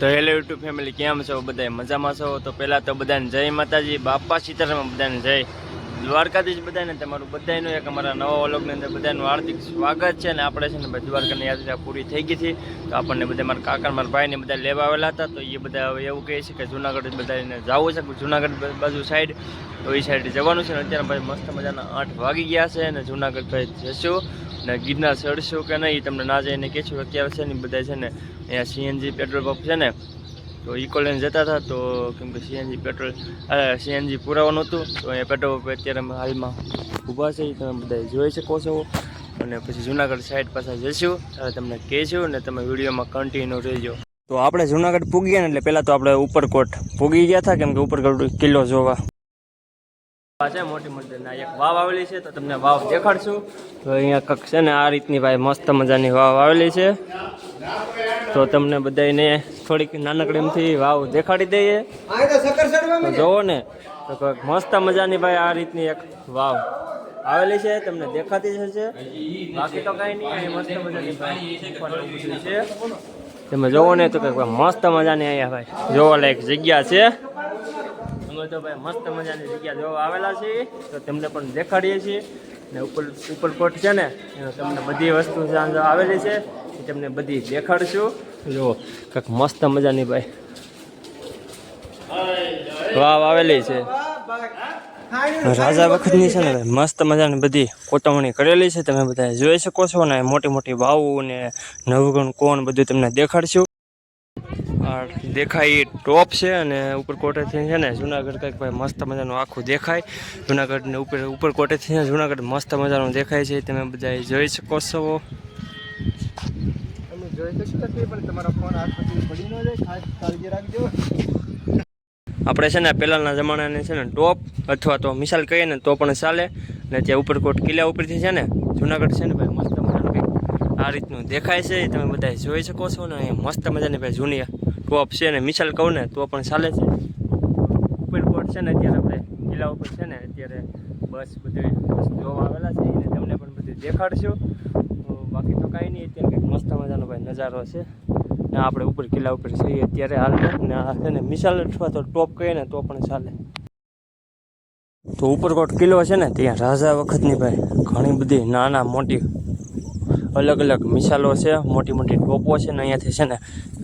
તો hello YouTube family કેમ છો? બધા મજામાં છો? તો પહેલાં તો બધાને જય માતાજી, બાપા સીતારામ બધાને જય. દ્વારકાધીશ બધાને, તમારું બધાનું એક અમારા નવા વ્લોગની અંદર બધાનું હાર્દિક સ્વાગત છે અને આપણે છે ને ભાઈ દ્વારકાની યાત્રા પૂરી થઈ ગઈ હતી તો આપણને બધા મારા કાકા, મારા ભાઈને બધા લેવા આવેલા હતા. તો એ બધા હવે એવું કહે છે કે જુનાગઢ બધાને જવું છે. જુનાગઢ બાજુ સાઈડ તો એ સાઈડ જવાનું છે. ને અત્યારે ભાઈ મસ્ત મજાના આઠ વાગી ગયા છે અને જુનાગઢ ભાઈ જશું. ને ગિરનાર ચડશું કે નહીં તમને ના જઈને કહેશું અત્યારે છે ને બધા છે ને અહીંયા સીએનજી પેટ્રોલ પંપ છે ને, તો ઇકો લઈને જતા હતા, તો કેમ કે સીએનજી પેટ્રોલ સીએનજી પુરાવાનું હતું, તો અહીંયા પેટ્રોલ પંપ અત્યારે હાલમાં ઊભા છે તમે બધા જોઈ શકો છો. અને પછી જુનાગઢ સાઈડ પાસે જશું ત્યારે તમને કહેશું ને તમે વિડીયોમાં કન્ટિન્યુ રહેજો. તો આપણે જુનાગઢ પૂગી ગયા ને, એટલે પહેલાં તો આપણે ઉપરકોટ પૂગી ગયા હતા, કેમ કે ઉપરકોટ કિલ્લો જોવા. છે મોટી મંદિરના એક વાવ આવેલી છે તો તમને વાવ દેખાડશું. તો અહીંયા કંઈક છે ને આ રીતની ભાઈ મસ્ત મજાની વાવ આવેલી છે. તો તમને બધાને થોડીક નાનકડીમથી વાવ દેખાડી દઈએ. તો જોવો ને તો કંઈક મસ્ત મજાની ભાઈ આ રીતની એક વાવ આવેલી છે તમને દેખાતી હશે. બાકી તો કાંઈ નહીં અહીં મસ્ત મજાની ભાઈ ઉપર એવું બધું છે. તમે જોવો ને તો કંઈક મસ્ત મજાની અહીંયા ભાઈ જોવા લાયક જગ્યા છે. તો ભાઈ મસ્ત મજાની જગ્યા જોવા આવેલા છીએ તો તમને પણ દેખાડીએ છીએ. ને ઉપર ઉપરકોટ છે ને તમને બધી વસ્તુ આવેલી છે. એ તમને બધી દેખાડશું. જુઓ કંઈક મસ્ત મજાની ભાઈ વાવ આવેલી છે. રાજા વખતની છે ને ભાઈ, મસ્ત મજાની બધી કોતવણી કરેલી છે. તમે બધા જોઈ શકો છો ને, મોટી મોટી વાવ ને નવગણ કોણ બધું તમને દેખાડશું. દેખાય ટોપ છે અને ઉપર કોટેથી છે ને જુનાગઢ કંઈક ભાઈ મસ્ત મજાનું આખું દેખાય. જુનાગઢને ઉપર ઉપર કોટેથી છે જુનાગઢ મસ્ત મજાનું દેખાય છે. તમે બધા જોઈ શકો છો. આપણે છે ને પહેલાંના જમાનાની છે ને ટોપ અથવા તો મિસાલ કહીએ ને તો પણ ચાલે. ને ત્યાં ઉપરકોટ કિલ્લા ઉપરથી છે ને જુનાગઢ છે ને ભાઈ મસ્ત મજાનું આ રીતનું દેખાય છે. તમે બધા જોઈ શકો છો ને મસ્ત મજાની ભાઈ જૂની ટોપ છે ને મિસાલ કહું ને, તો પણ ચાલે છે. ઉપરકોટ છે ને અત્યારે આપણે, કિલ્લા ઉપર છે ને, અત્યારે બસ બધી જોવા આવેલા છે ને તમને પણ બધું દેખાડશું. બાકી તો કાંઈ નહીં, અત્યારે કંઈક મસ્ત મજાનો ભાઈ નજારો છે. ને, આપણે ઉપર કિલ્લા ઉપર છીએ, અત્યારે હાલ ને આ છે ને મિસાલ અથવા તો ટોપ કહીએ ને, તો પણ ચાલે. તો ઉપરકોટ કિલ્લો છે ને, ત્યાં રાજા વખતની ભાઈ ઘણી બધી નાના મોટી અલગ અલગ મિસાલો છે, મોટી મોટી ટોપો છે ને અહીંયાથી છે ને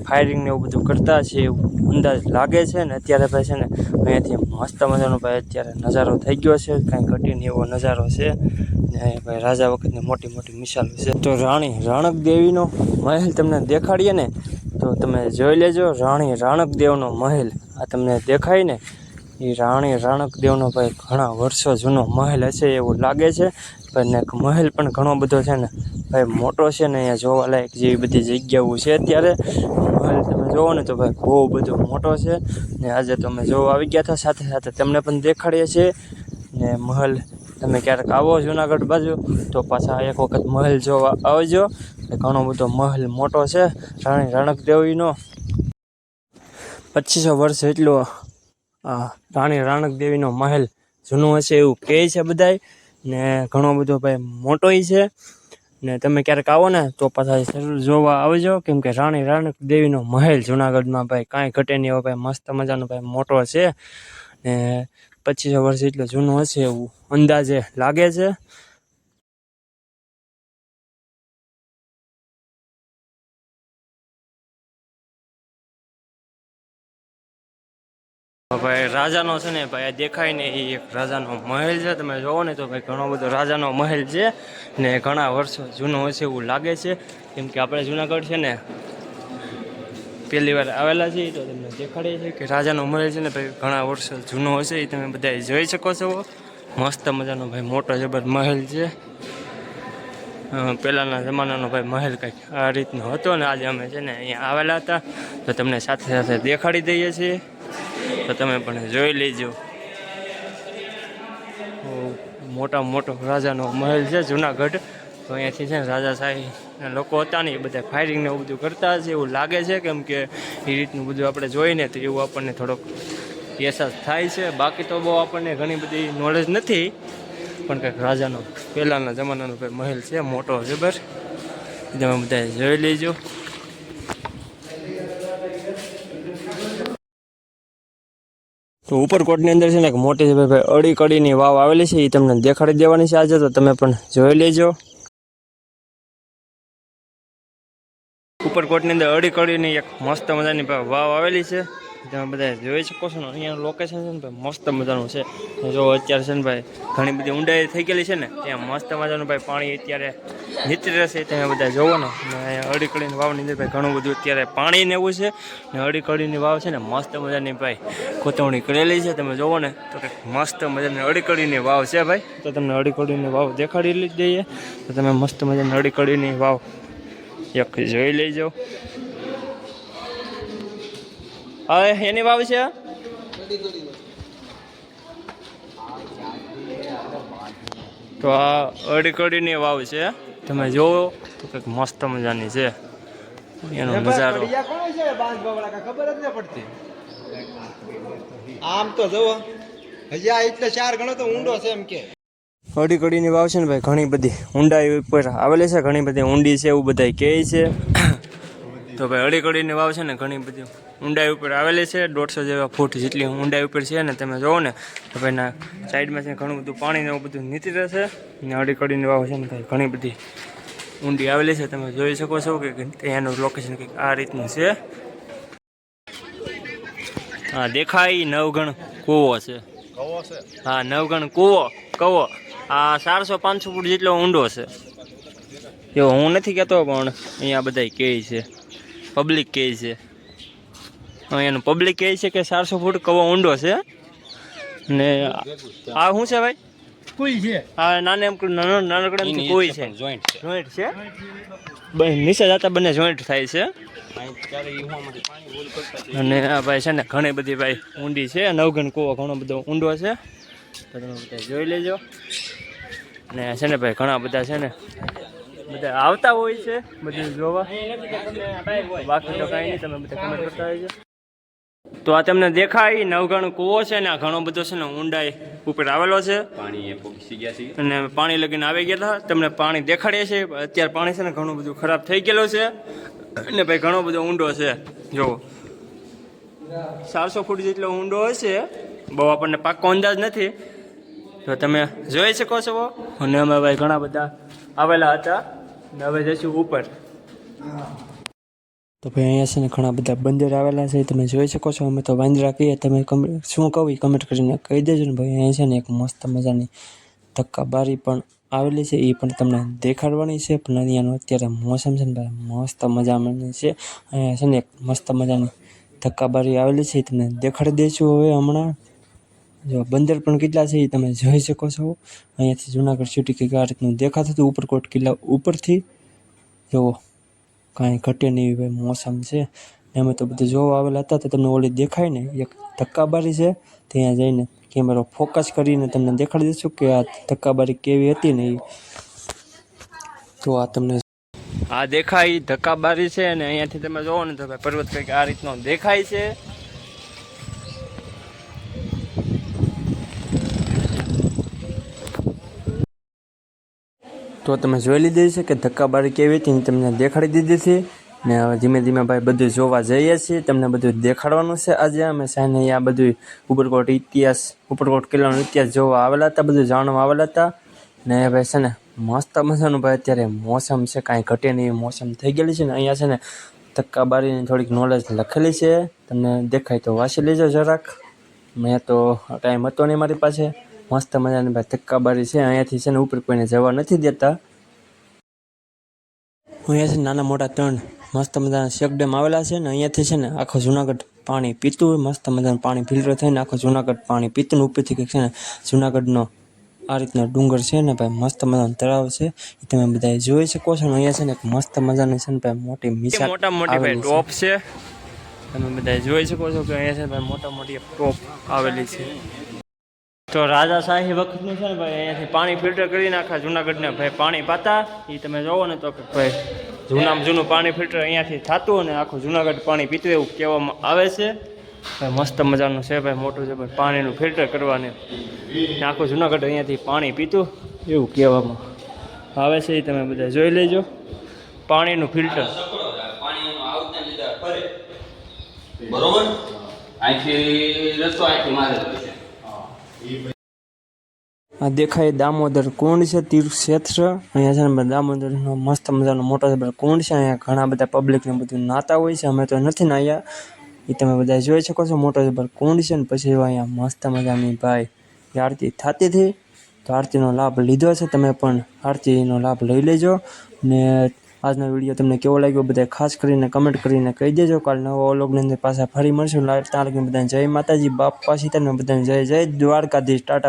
ફાયરિંગ ને એવું બધું કરતા છે એવું અંદાજ લાગે છે ને અત્યારે ભાઈ છે ને અહીંયાથી મસ્ત મજાનો ભાઈ અત્યારે નજારો થઈ ગયો છે, કાંઈ ઘટીને એવો નજારો છે. ને ભાઈ રાજા વખતની મોટી મોટી મિસાલો છે. તો રાણી રાણક દેવીનો મહેલ તમને દેખાડીએ ને, તો તમે જોઈ લેજો રાણી રાણક દેવનો મહેલ. આ તમને દેખાય ને, એ રાણી રાણક દેવનો ભાઈ ઘણા વર્ષો જૂનો મહેલ હશે એવું લાગે છે. અને એક મહેલ પણ ઘણો બધો છે ને. ભાઈ, મોટો છે ને, અહીંયા જોવાલાયક જેવી બધી જગ્યાઓ છે અત્યારે. મહેલ તમે જોવો ને તો ભાઈ, બહુ બધો મોટો છે. ને આજે તમે જોવા આવી ગયા હતા, સાથે સાથે તમને પણ દેખાડીએ છીએ. ને મહેલ, તમે ક્યારેક આવો જુનાગઢ બાજુ, તો પાછા એક વખત મહેલ જોવા આવજો. ઘણો બધો મહેલ મોટો છે, રાણી રાણક દેવીનો પચીસો વર્ષ એટલો રાણી રાણકદેવીનો મહેલ જૂનો હશે એવું કહે છે બધાય. ને ઘણો બધો ભાઈ મોટોય છે. ને તમે ક્યારેક આવો ને તો પાછા જરૂર જોવા આવજો. કેમ કે રાણી રાણક દેવીનો મહેલ જુનાગઢમાં ભાઈ કાંઈ ઘટે નહીં એવો ભાઈ મસ્ત મજાનો ભાઈ મોટો છે. ને પચીસો વર્ષ જેટલો જૂનો હશે એવું અંદાજે લાગે છે. ભાઈ રાજાનો છે ને ભાઈ આ દેખાય ને એ એક રાજાનો મહેલ છે. તમે જોવો ને તો ભાઈ ઘણો બધો રાજાનો મહેલ છે ને ઘણા વર્ષો જૂનો હશે એવું લાગે છે. કેમ કે આપણે જુનાગઢ છે ને પહેલી વાર આવેલા છીએ તો તમને દેખાડીએ છીએ કે રાજાનો મહેલ છે ને ભાઈ ઘણા વર્ષો જૂનો હશે એ તમે બધા જોઈ શકો છો. મસ્ત મજાનો ભાઈ મોટો જબર મહેલ છે. પહેલાંના જમાનાનો ભાઈ મહેલ કંઈક આ રીતનો હતો ને આજે અમે છે ને અહીંયા આવેલા હતા. તો તમને સાથે સાથે દેખાડી દઈએ છીએ. તો તમે પણ જોઈ લેજો. મોટા મોટો રાજાનો મહેલ છે, જુનાગઢ. તો અહીંયાથી છે ને રાજાશાહી લોકો હતા ને એ બધા ફાયરિંગ ને એવું બધું કરતા હશે, એવું લાગે છે કેમ કે એ રીતનું બધું આપણે જોઈને તો એવું આપણને થોડોક અહેસાસ થાય છે. બાકી તો બહુ આપણને ઘણી બધી નોલેજ નથી. પણ કંઈક રાજાનો પહેલાંના જમાનાનો કંઈક મહેલ છે, મોટો, જબર. તમે બધા જોઈ લેજો. તો ઉપરકોટની અંદર છે ને એક મોટી ભાઈ, અડી કડીની વાવ આવેલી છે એ તમને દેખાડી દેવાની છે આજે, તો તમે પણ જોઈ લેજો. ઉપરકોટની અંદર અડી કડીની એક મસ્ત મજાની વાવ આવેલી છે. તમે બધા જોઈ શકો છો ને અહીંયાનું લોકેશન છે ને ભાઈ, મસ્ત મજાનું છે. જો અત્યારે છે ને ભાઈ, ઘણી બધી ઊંડાઈ થઈ ગયેલી છે ને, ત્યાં મસ્ત મજાનું ભાઈ પાણી અત્યારે નીચે રહેશે તમે બધા જોવો ને. અને અહીંયા અડી વાવની અંદર ભાઈ ઘણું બધું અત્યારે પાણી ને એવું છે. ને અડીકળીની વાવ છે ને, મસ્ત મજાની ભાઈ કોતવણી કરેલી છે, તમે જોવો ને, તો કંઈક મસ્ત મજાની અડીકળીની વાવ છે ભાઈ. તો તમને અડીકળીની વાવ દેખાડી લઈ દઈએ. તો તમે મસ્ત મજાની અડીકડીની વાવ એક જોઈ લેજો. હવે એની વાવ છે? તો આ અડી કડીની વાવ છે. તમે જોવો તો કંઈક મસ્ત મજાની છે. એનો નજારો. કડિયા કોણ છે? બાંસ બાવળા કાંઈ ખબર જ ન પડતી. આમ તો જવો હજી એટલે ચાર ગણો તો ઊંડો છે એમ કે. અડી કડીની વાવ છે ને ભાઈ ઘણી બધી ઊંડાઈ ઉપર આવેલી છે ઘણી બધી ઊંડી છે એવું બધા કહે છે. તો ભાઈ અડીકડીની વાવ છે ને ઘણી બધી ઊંડાઈ ઉપર આવેલી છે. દોઢસો જેવા ફૂટ જેટલી ઊંડાઈ ઉપર છે ને તમે જોવો ને તો ભાઈ ના સાઈડમાં છે ઘણું બધું પાણી ને એવું બધું નીચે રહેશે ને અડીકડીની વાવ છે ને ભાઈ ઘણી બધી ઊંડી આવેલી છે. તમે જોઈ શકો છો કે ત્યાંનું લોકેશન કંઈક આ રીતનું છે. હા દેખાય નવગણ કૂવો છે. હા નવગણ કૂવો કવો. આ ચારસો પાંચસો ફૂટ જેટલો ઊંડો છે. એવો હું નથી કહેતો પણ અહીંયા બધા કહે છે. પબ્લિક કહે છે. અહીંયાનું પબ્લિક કહે છે કે ચારસો ફૂટ કવો ઊંડો છે. ને આ શું છે ભાઈ? કોઈ છે? આ નાને એમ નાનો નાનકડાથી કોઈ છે. જોઈન્ટ છે. નીચે જતા બંને જોઈન્ટ થાય છે. અને આ ભાઈ છે ને ઘણી બધી ભાઈ ઊંડી છે. નવગણ કૂવો ઘણો બધો ઊંડો છે. તો તમે બધા જોઈ લેજો. અને છે ને ભાઈ ઘણા બધા છે ને બધા આવતા હોય છે બધું જોવા. બાકી તો કાંઈ નહીં તમે બધા કમેન્ટ કરતા હોય છે તો આ તમને દેખાય નવગણ કૂવો છે ને આ ઘણો બધો છે ને ઊંડાઈ ઉપર આવેલો છે. પાણી એ પહોંચી ગયા છે અને પાણી લગીને આવી ગયા હતા. તમને પાણી દેખાડીએ છીએ અત્યારે પાણી છે ને ઘણું બધું ખરાબ થઈ ગયેલું છે. અને ભાઈ ઘણો બધો ઊંડો છે. જો ચારસો ફૂટ જેટલો ઊંડો હશે. બહુ આપણને પાક્કો અંદાજ નથી. તો તમે જોઈ શકો છો. અને અમે ભાઈ ઘણા બધા આવેલા હતા. ને હવે ઉપર. તો ભાઈ અહીંયા છે ને ઘણા બધા બંદર આવેલા છે, તમે જોઈ શકો છો, અમે તો વાંદરા કહીએ, તમે શું કહું એ કમેન્ટ કરીને કહી દેજો ને ભાઈ, અહીંયા છે ને એક મસ્ત મજાની ધક્કાબારી પણ આવેલી છે એ પણ તમને દેખાડવાની છે, પણ અહીંયાનું અત્યારે મોસમ છે ને ભાઈ, મસ્ત મજાની છે. અહીંયા છે ને એક મસ્ત મજાની ધક્કાબારી આવેલી છે એ તમને દેખાડી દઈશું હવે હમણાં. જો બંદર પણ કેટલા છે એ તમે જોઈ શકો છો. અહીંયાથી જુનાગઢ સિટી કંઈક આ રીતનું દેખાતું હતું, ઉપરકોટ કિલ્લા ઉપરથી. જુઓ કાંઈ ઘટે નહીં ભાઈ મોસમ છે. અમે તો બધું જોવા આવેલા હતા તો તમને ઓલી દેખાય ને, એક ધક્કાબારી છે. ત્યાં જઈને કેમેરો ફોકસ કરીને તમને દેખાડી દઈશું કે આ ધક્કાબારી કેવી હતી ને એ તો આ તમને આ દેખાય ધક્કાબારી છે અને અહીંયાથી તમે જોવો ને તો પર્વત કંઈક આ રીતનો દેખાય છે. તો તમે જોઈ લીધી છે કે ધક્કાબારી કેવી હતી તમને દેખાડી દીધી હતી ને હવે ધીમે ધીમે ભાઈ બધું જોવા જઈએ છીએ. તમને બધું દેખાડવાનું છે આજે. અમે સાને આ બધું ઉપરકોટ ઇતિહાસ, ઉપરકોટ કિલ્લાનો ઇતિહાસ જોવા આવેલા હતા, બધું જાણવા આવેલા હતા. ને ભાઈ છે ને, મસ્ત મજાનું ભાઈ અત્યારે મોસમ છે. કાંઈ ઘટે નહીં મોસમ થઈ ગયેલી છે ને અહીંયા છે ને ધક્કાબારીની થોડીક નોલેજ લખેલી છે. તમને દેખાય તો વાંચી લેજો જરાક. મેં તો ટાઈમ હતો નહીં મારી પાસે. મસ્ત મજાની ભાઈ ધક્કાબારી છે. અહીંયાથી છે ને ઉપર કોઈને જવા નથી દેતા. અહીંયા છે નાના મોટા ત્રણ મસ્ત મજાના શેક ડેમ આવેલા છે ને અહીંયાથી છે ને આખો જુનાગઢ પાણી પીતું મસ્ત મજાનું પાણી ફિલ્ટર થઈને આખો જુનાગઢ પાણી પીતું ઉપરથી કંઈક છે ને જુનાગઢનો આ રીતનો ડુંગર છે ને ભાઈ મસ્ત મજાનો તળાવ છે. એ તમે બધા જોઈ શકો છો ને અહીંયા છે ને એક મસ્ત મજાની છે ને ભાઈ મોટી મિસાલ મોટા મોટી ભાઈ ટોપ છે. તમે બધા જોઈ શકો છો કે અહીંયા છે ભાઈ મોટા મોટી ટોપ આવેલી છે. તો રાજા શાહી વખતનું છે ને ભાઈ, અહીંયાથી પાણી ફિલ્ટર કરીને આખા જુનાગઢને. ભાઈ, પાણી પાતા એ તમે જોવો ને તો કે ભાઈ, જૂનામાં જૂનું પાણી ફિલ્ટર અહીંયાથી થતું અને આખું જુનાગઢ પાણી પીતું એવું કહેવામાં આવે છે. ભાઈ, મસ્ત મજાનું છે ભાઈ, મોટું છે ભાઈ, પાણીનું ફિલ્ટર કરવાનું. આખું જુનાગઢ અહીંયાથી પાણી પીતું એવું કહેવામાં આવે છે એ તમે બધા જોઈ લેજો. પાણીનું ફિલ્ટર બરોબર? અહીંથી રસ્તો અહીંથી મારેલો છે આ દેખાય દામોદર કુંડ છે, તીર્થક્ષેત્ર. અહીંયા છે ને દામોદરનો મસ્ત મજાનો મોટો કુંડ છે. અહીંયા ઘણા બધા પબ્લિક ને બધું નાતા હોય છે. અમે તો નથી નાહ્યા એ તમે બધા જોઈ શકો છો, મોટો જબર કુંડ છે ને પછી અહીંયા મસ્ત મજાની ભાઈ આરતી થતી હતી. તો આરતીનો લાભ લીધો છે. તમે પણ આરતીનો લાભ લઈ લેજો. ને આજનો વીડિયો તમને કેવો લાગ્યો બધા ખાસ કરીને કમેન્ટ કરીને કહી દેજો. કાલ નવો ઓલોગની અંદર પાછા ફરી મળશું. ત્યાં લગી બધાને જય માતાજી, બાપ પાછી તમને બધાને જય જય દ્વારકાધીશ, ટાટા.